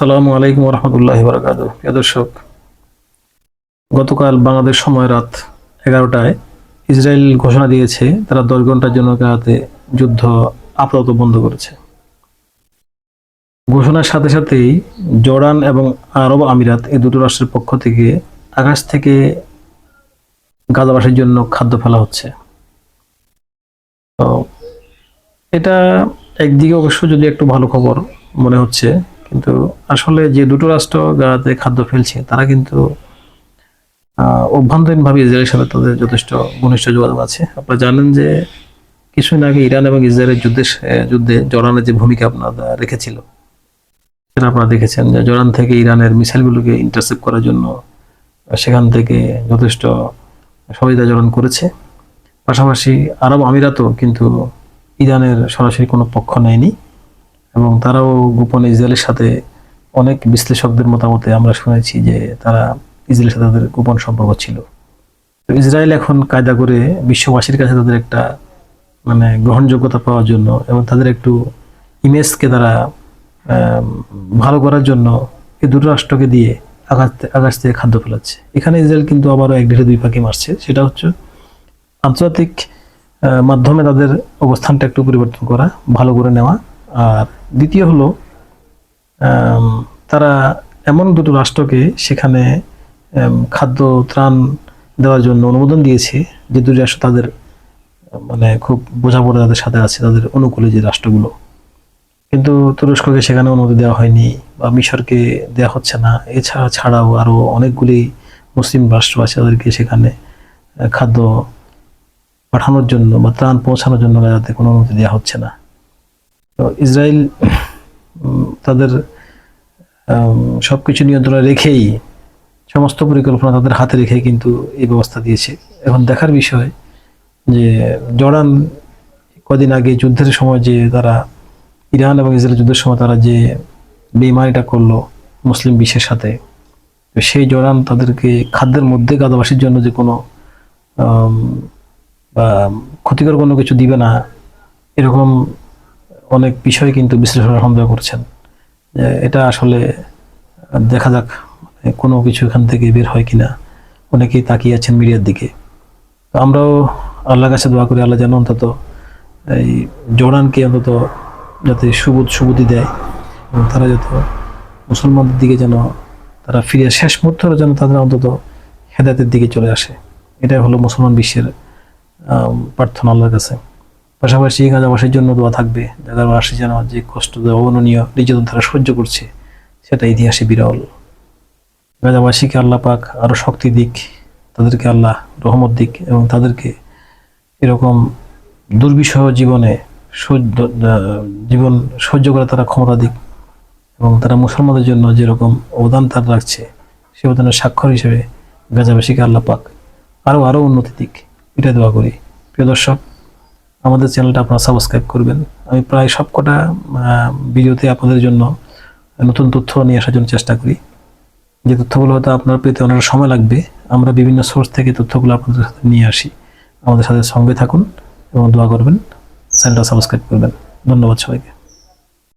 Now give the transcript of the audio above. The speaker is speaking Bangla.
সালামু আলাইকুম রহমতুল্লাহ বারকাত প্রিয় দর্শক, গতকাল বাংলাদেশ সময় রাত এগারোটায় ইসরায়েল ঘোষণা দিয়েছে, তারা দশ ঘণ্টার জন্য গাজাতে যুদ্ধ আপাতত বন্ধ করেছে। ঘোষণার সাথে সাথেই জর্ডান এবং আরব আমিরাত এই দুটো রাষ্ট্রের পক্ষ থেকে আকাশ থেকে গাজাবাসীর জন্য খাদ্য ফেলা হচ্ছে। তো এটা একদিকে অবশ্য যদি একটু ভালো খবর মনে হচ্ছে কিন্তু আসলে যে দুটো রাষ্ট্র গাজাতে খাদ্য ফেলছে, তারা কিন্তু অভ্যন্তরীণভাবে ইসরায়েলের সাথে তাদের যথেষ্ট ঘনিষ্ঠ যোগাযোগ আছে। আপনারা জানেন যে কিছুদিন আগে ইরান এবং ইসরায়েলের যুদ্ধে যুদ্ধে জর্ডানের যে ভূমিকা আপনারা রেখেছিল, সেটা আপনারা দেখেছেন যে জর্ডান থেকে ইরানের মিসাইলগুলোকে ইন্টারসেপ্ট করার জন্য, সেখান থেকে যথেষ্ট সহযোগিতা জর্ডান করেছে। পাশাপাশি আরব আমিরাতও কিন্তু ইরানের সরাসরি কোনো পক্ষ নেয়নি। এবং তারাও গোপনে ইসরায়েলের সাথে অনেক বিশ্লেষকদের মতামতে আমরা শুনেছি যে তারা ইসরায়েলের সাথে তাদের গোপন সম্পর্ক ছিল। তো ইসরায়েল এখন কায়দা করে বিশ্ববাসীর কাছে তাদের একটা মানে গ্রহণযোগ্যতা পাওয়ার জন্য এবং তাদের একটু ইমেজকে তারা ভালো করার জন্য এই দুটো রাষ্ট্রকে দিয়ে আকাশ আকাশ থেকে খাদ্য ফেলাচ্ছে। এখানে ইসরায়েল কিন্তু আবারও এক দেশে দুই পাখি মারছে। সেটা হচ্ছে আন্তর্জাতিক মাধ্যমে তাদের অবস্থানটা একটু পরিবর্তন করা, ভালো করে নেওয়া আর দ্বিতীয় হলো তারা এমন দুটো রাষ্ট্রকে সেখানে খাদ্য, ত্রাণ দেওয়ার জন্য অনুমোদন দিয়েছে যে দুটি রাষ্ট্র তাদের মানে খুব বোঝাপড়া তাদের সাথে আছে, তাদের অনুকূলে যে রাষ্ট্রগুলো। কিন্তু তুরস্ককে সেখানে অনুমতি দেওয়া হয়নি বা মিশরকে দেওয়া হচ্ছে না। এছাড়া ছাড়াও আরও অনেকগুলি মুসলিম রাষ্ট্র আছে তাদেরকে সেখানে খাদ্য পাঠানোর জন্য বা ত্রাণ পৌঁছানোর জন্য যাতে কোনো অনুমতি দেওয়া হচ্ছে না। তো ইসরায়েল তাদের সব কিছু নিয়ন্ত্রণে রেখেই, সমস্ত পরিকল্পনা তাদের হাতে রেখে কিন্তু এই ব্যবস্থা দিয়েছে। এখন দেখার বিষয় যে জর্ডান, কদিন আগে যুদ্ধের সময় যে তারা ইরান এবং ইসরায়েল যুদ্ধের সময় তারা যে বেইমানিটা করল মুসলিম বিশ্বের সাথে সেই জর্ডান তাদেরকে খাদ্যের মধ্যে গাদাবাসীর জন্য যে কোনো বা ক্ষতিকর কোনো কিছু দিবে না, এরকম অনেক বিষয় কিন্তু বিশ্লেষকরা সন্দেহ করছেন। এটা আসলে দেখা যাক, কোনো কিছু এখান থেকে বের হয় কিনা। অনেকেই তাকিয়ে আছেন মিডিয়ার দিকে। আমরাও আল্লাহর কাছে দোয়া করি, আল্লাহ যেন অন্তত এই জর্ডানকে অন্তত যাতে সুবুদ সুবুদ্ধি দেয় এবং তারা যত মুসলমানদের দিকে যেন তারা ফিরে শেষ মুহূর্তে যেন তাদের অন্তত হেদায়তের দিকে চলে আসে। এটাই হলো মুসলমান বিশ্বের প্রার্থনা আল্লাহর কাছে। পাশাপাশি গাজাবাসীর জন্য দোয়া থাকবে। গাজাবাসী যেন যে কষ্ট অবর্ণনীয় নির্যাতন তারা সহ্য করছে, সেটা ইতিহাসে বিরল। গাজাবাসীকে আল্লাহ পাক আরও শক্তি দিক, তাদেরকে আল্লাহ রহমত দিক এবং তাদেরকে এরকম দুর্বিষহ জীবনে জীবন সহ্য করে তারা ক্ষমতা দিক এবং তারা মুসলমানদের জন্য যেরকম অবদান তারা রাখছে, সে অবদানের স্বাক্ষর হিসেবে গাজাবাসীকে আল্লাহ পাক আরও আরও উন্নতি দিক। এটা দোয়া করি। প্রিয় দর্শক আমাদের চ্যানেলটা আপনারা সাবস্ক্রাইব করবেন। আমি প্রায় সবকটা ভিডিওতে আপনাদের জন্য নতুন তথ্য নিয়ে আসার জন্য চেষ্টা করি। যে তথ্যগুলো হয়তো আপনার পেতে অনেক সময় লাগবে, আমরা বিভিন্ন সোর্স থেকে তথ্যগুলো আপনাদের সাথে নিয়ে আসি। আমাদের সাথে সঙ্গে থাকুন এবং দোয়া করবেন। চ্যানেলটা সাবস্ক্রাইব করবেন। ধন্যবাদ সবাইকে।